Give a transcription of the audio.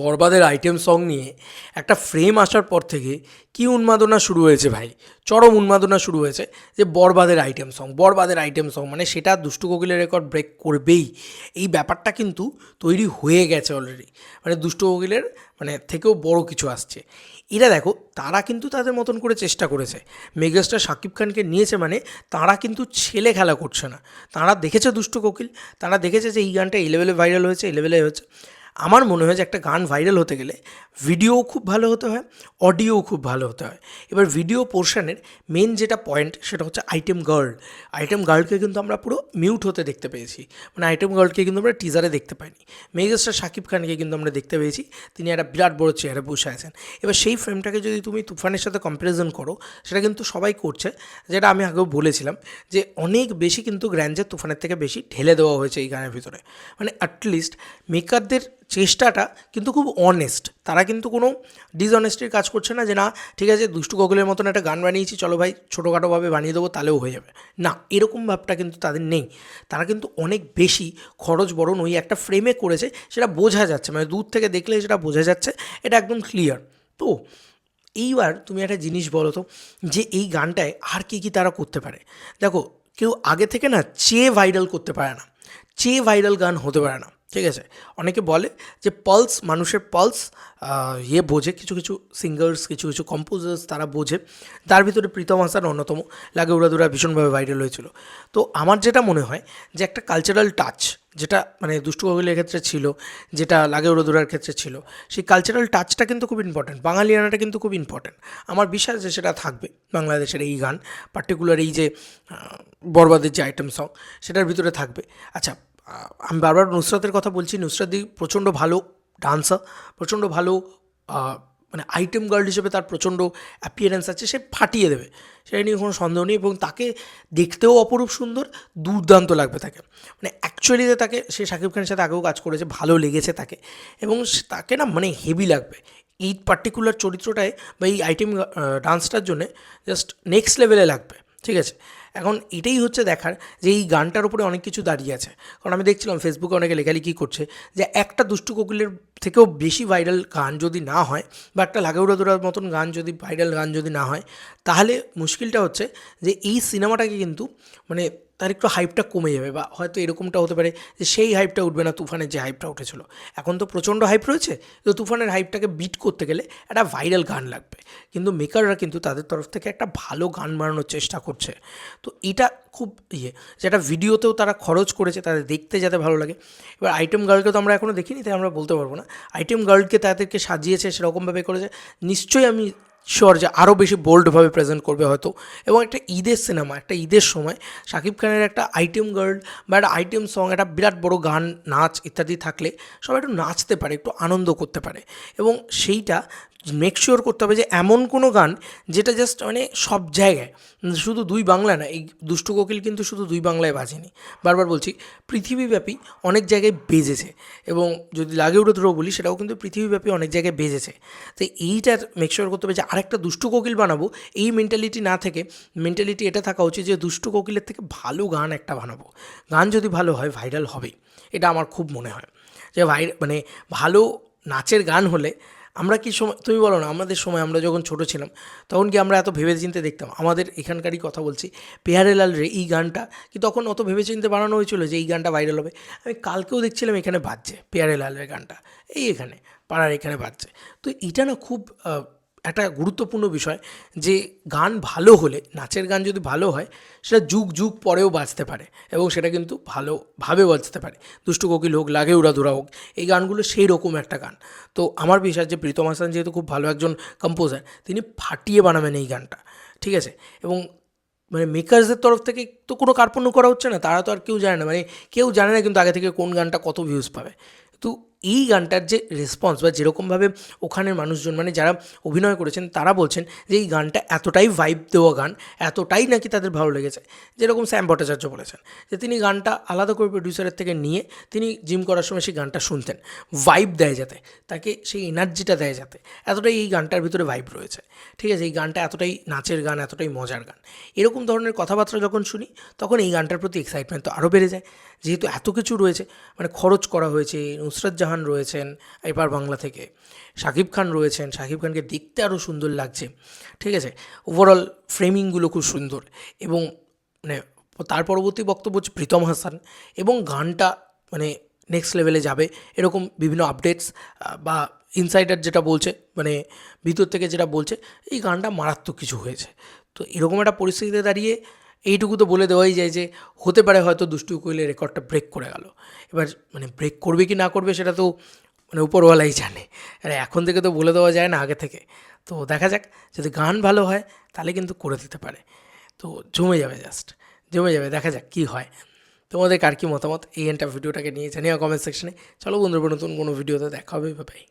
বরবাদের item song নিয়ে একটা ফ্রেম আসার পর থেকে কী উন্মাদনা শুরু হয়েছে ভাই? চরম উন্মাদনা শুরু হয়েছে যে বরবাদের আইটেম সং, বরবাদের আইটেম সং মানে সেটা দুষ্টু কোকিলের রেকর্ড ব্রেক করবেই। এই ব্যাপারটা কিন্তু তৈরি হয়ে গেছে অলরেডি মানে দুষ্টু কোকিলের মানে থেকেও বড় কিছু আসছে। এরা দেখো, তারা কিন্তু তাদের মতন করে চেষ্টা করেছে। মেগাস্টার শাকিব খানকে নিয়েছে মানে তারা কিন্তু ছেলে খেলা করছে না। তারা দেখেছে দুষ্টু কোকিল, তারা দেখেছে যে এই গানটা এই লেভেলে ভাইরাল হয়েছে এই লেভেলে হয়েছে। আমার মনে হয় যে একটা গান ভাইরাল হতে গেলে ভিডিও খুব ভালো হতে হয়, অডিও খুব ভালো হতে হয়। এবার ভিডিও পোর্শনের মেন যেটা পয়েন্ট সেটা হচ্ছে আইটেম গার্ল। আইটেম গার্লকে কিন্তু আমরা পুরো মিউট হতে দেখতে পেয়েছি। মানে আইটেম গার্লকে কিন্তু আমরা টিজারে দেখতে পাইনি। মেগাস্টার শাকিব খানকে কিন্তু আমরা দেখতে পেয়েছি। তিনি একটা বিরাট বড় চেয়ারে বসে আছেন। এবার সেই ফ্রেমটাকে যদি তুমি তুফানের সাথে কম্প্যারিজন করো, সেটা কিন্তু সবাই করছে। যেটা আমি আগেও বলেছিলাম যে অনেক বেশি কিন্তু গ্র্যান্ডজার তুফানের থেকে বেশি ঢেলে দেওয়া হয়েছে এই গানের ভিতরে। মানে অ্যাটলিস্ট মেকারদের চেষ্টাটা কিন্তু খুব অনেস্ট তারা কিন্তু কোনো ডিসঅনেস্টির কাজ করছে না যে, না, ঠিক আছে, দুষ্টু গগলের মতন একটা গান বানিয়েছি, চলো ভাই, ছোটোখাটোভাবে বানিয়ে দেবো, তাহলেও হয়ে যাবে। না, এরকম ভাবটা কিন্তু তাদের নেই। তারা কিন্তু অনেক বেশি খরচ বরণ ওই একটা ফ্রেমে করেছে, সেটা বোঝা যাচ্ছে মানে দূর থেকে দেখলে সেটা বোঝা যাচ্ছে, এটা একদম ক্লিয়ার তো, এইবার তুমি একটা জিনিস বলো তো, যে এই গানটায় আর কী কী তারা করতে পারে? দেখো, কেউ আগে থেকে না, চেয়ে ভাইরাল করতে পারে না। চেয়ে ভাইরাল গান হতে পারে না। ঠিক আছে? অনেকে বলে যে পালস মানুষের পালস ইয়ে বোঝে, কিছু কিছু সিঙ্গার্স কিছু কিছু কম্পোজার্স তারা বোঝে। তার ভিতরে প্রীতম হাসান অন্যতম। লাগে উড়াদুরা ভীষণভাবে ভাইরাল হয়েছিল। তো আমার যেটা মনে হয় যে একটা কালচারাল টাচ যেটা মানে দুষ্টু গগলের ক্ষেত্রে ছিল, যেটা লাগে উড়োদুরার ক্ষেত্রে ছিল, সেই কালচারাল টাচটা কিন্তু খুব ইম্পর্ট্যান্ট বাঙালিয়ানাটা কিন্তু খুব ইম্পর্ট্যান্ট আমার বিশ্বাস যে সেটা থাকবে বাংলাদেশের এই গান পার্টিকুলার এই যে বরবাদের যে আইটেম সং সেটার ভিতরে থাকবে। আচ্ছা আমি বারবার নুসরাতের কথা বলছি নুসরাত দি প্রচণ্ড ভালো ডান্সার প্রচণ্ড ভালো মানে আইটেম গার্ল হিসেবে তার প্রচণ্ড অ্যাপিয়ারেন্স আছে, সে ফাটিয়ে দেবে। সেটা নিয়ে কোনো সন্দেহ নেই এবং তাকে দেখতেও অপরূপ সুন্দর, দুর্দান্ত লাগবে তাকে। মানে অ্যাকচুয়ালিতে তাকে, সে শাকিব খানের সাথে আগেও কাজ করেছে, ভালো লেগেছে তাকে। এবং তাকে না মানে হেভি লাগবে। এই পার্টিকুলার চরিত্রটায় বা এই আইটেম ডান্সটার জন্যে জাস্ট নেক্সট লেভেলে লাগবে। ঠিক আছে? এখন এটাই হচ্ছে দেখার যে এই গানটার উপরে অনেক কিছু দাঁড়িয়ে আছে। কারণ আমি দেখছিলাম ফেসবুকে অনেকে লেখালেখি করছে যে একটা দুষ্টু কোকিলের থেকেও বেশি ভাইরাল গান যদি না হয় বা একটা লাগেউড়া দৌড়ার মতন গান যদি ভাইরাল গান যদি না হয়, তাহলে মুশকিলটা হচ্ছে যে এই সিনেমাটাকে কিন্তু মানে তার একটু হাইপটা কমে যাবে বা হয়তো এরকমটা হতে পারে যে সেই হাইপটা উঠবে না, তুফানের যে হাইপটা উঠেছিল। এখন তো প্রচণ্ড হাইপ রয়েছে, তো তুফানের হাইপটাকে বিট করতে গেলে একটা ভাইরাল গান লাগবে। কিন্তু মেকাররা কিন্তু তাদের তরফ থেকে একটা ভালো গান বানানোর চেষ্টা করছে। তো এটা খুব ইয়ে যেটা ভিডিওতেও তারা খরচ করেছে, তাদের দেখতে যাতে ভালো লাগে। এবার আইটেম গার্লকে তো আমরা এখনও দেখিনি, তাই আমরা বলতে পারব না। আইটেম গার্লকে তাদেরকে সাজিয়েছে, সেরকমভাবে করেছে। নিশ্চয়ই আমি শিওর যে আরও বেশি বোল্ডভাবে প্রেজেন্ট করবে হয়তো। এবং একটা ঈদের সিনেমা একটা ঈদের সময় শাকিব খানের একটা আইটেম গার্ল বা একটা আইটেম সং একটা বিরাট বড় গান, নাচ ইত্যাদি থাকলে সবাই একটু নাচতে পারে, একটু আনন্দ করতে পারে। এবং সেইটা মেক শিওর করতে হবে যে এমন কোনো গান যেটা জাস্ট মানে সব জায়গায়, শুধু দুই বাংলা না, এই দুষ্টু কোকিল কিন্তু শুধু দুই বাংলায় বাজেনি। বারবার বলছি, পৃথিবীব্যাপী অনেক জায়গায় বেজেছে এবং যদি লাগে উড়ে ধরো বলি, সেটাও কিন্তু পৃথিবীব্যাপী অনেক জায়গায় বেজেছে। তো এইটার মেক শিওর করতে হবে যে আরেকটা দুষ্টু কোকিল বানাবো, এই মেন্টালিটি না থেকে মেন্টালিটি এটা থাকা উচিত যে দুষ্টু কোকিলের থেকে ভালো গান একটা বানাবো। গান যদি ভালো হয় ভাইরাল হবেই। এটা আমার খুব মনে হয়। যে ভাই মানে ভালো নাচের গান হলে আমরা কি সময়, তুমি বলো না, আমাদের সময়, আমরা যখন ছোট ছিলাম, তখন কি আমরা এত ভেবে চিনতে দেখতাম? আমাদের এখানকারই কথা বলছি, পেয়ারে লাল রে, এই গানটা, কি তখন অত ভেবে চিনতে বানানো হয়েছিল যে এই গানটা ভাইরাল হবে? আমি কালকেও দেখছিলাম এখানে বাজছে, পেয়ারে লালের গানটা, এই এখানে, পাড়ার এখানে বাজছে। তো এটা না খুব একটা গুরুত্বপূর্ণ বিষয় যে গান ভালো হলে, নাচের গান যদি ভালো হয়, সেটা যুগ যুগ পরেও বাজতে পারে এবং সেটা কিন্তু ভালোভাবে বাজতে পারে। দুষ্টু কোকিল হোক, লাগে উড়াধুরা হোক, এই গানগুলো সেই রকম একটা গান। তো আমার বিশ্বাস যে প্রীতম হাসান যেহেতু খুব ভালো একজন কম্পোজার তিনি ফাটিয়ে বানাবেন এই গানটা, ঠিক আছে? এবং মানে মেকার্সদের তরফ থেকে তো কোনো কার্পণ্য করা হচ্ছে না, তারা তো আর কেউ জানে না মানে কেউ জানে না কিন্তু আগে থেকে কোন গানটা কত ভিউজ পাবে। তো এই গানটার যে রেসপন্স বা যেরকমভাবে ওখানের মানুষজন মানে যারা অভিনয় করেছেন, তারা বলছেন যে এই গানটা এতটাই ভাইব দেওয়া গান, এতটাই নাকি তাদের ভালো লেগেছে। যেরকম শ্যাম ভট্টাচার্য বলেছেন যে তিনি গানটা আলাদা করে প্রডিউসারের থেকে নিয়ে তিনি জিম করার সময় সেই গানটা শুনতেন। ভাইব দেয় যাতে, তাকে সেই এনার্জিটা দেয় যাতে। এতটাই এই গানটার ভিতরে ভাইব রয়েছে। ঠিক আছে, এই গানটা এতটাই নাচের গান, এতটাই মজার গান। এরকম ধরনের কথাবার্তা যখন শুনি, তখন এই গানটার প্রতি এক্সাইটমেন্ট তো আরও বেড়ে যায়। যেহেতু এত কিছু রয়েছে মানে খরচ করা হয়েছে, নুসরাত জাহান শাহজাহান রয়েছেন এপার বাংলা থেকে। শাকিব খান রয়েছেন। শাকিব খানকে দেখতে আরও সুন্দর লাগছে। ঠিক আছে? ওভারঅল ফ্রেমিংগুলো খুব সুন্দর এবং মানে তার পরবর্তী বক্তব্য হচ্ছে প্রীতম হাসান এবং গানটা মানে নেক্সট লেভেলে যাবে। এরকম বিভিন্ন আপডেটস বা ইনসাইডার যেটা বলছে মানে ভিতর থেকে যেটা বলছে, এই গানটা মারাত্মক কিছু হয়েছে। তো এরকম একটা পরিস্থিতিতে দাঁড়িয়ে এইটুকু তো বলে দেওয়াই যায় যে, হতে পারে হয়তো দুষ্টু কোয়েলের রেকর্ডটা ব্রেক করে গেল। এবার মানে ব্রেক করবে কি না করবে সেটা তো মানে উপরওয়ালাই জানে। আর এখন থেকে তো বলে দেওয়া যায় না আগে থেকে। তো দেখা যাক, যদি গান ভালো হয় তাহলে কিন্তু করে দিতে পারে। তো জমে যাবে জাস্ট জমে যাবে, দেখা যাক কী হয়। তোমাদের কার কী মতামত? এই এন্টার ভিডিওটাকে নিয়ে জানিও কমেন্ট সেকশনে চলো বন্ধুরা, নতুন কোনো ভিডিওতে দেখা হবে বাই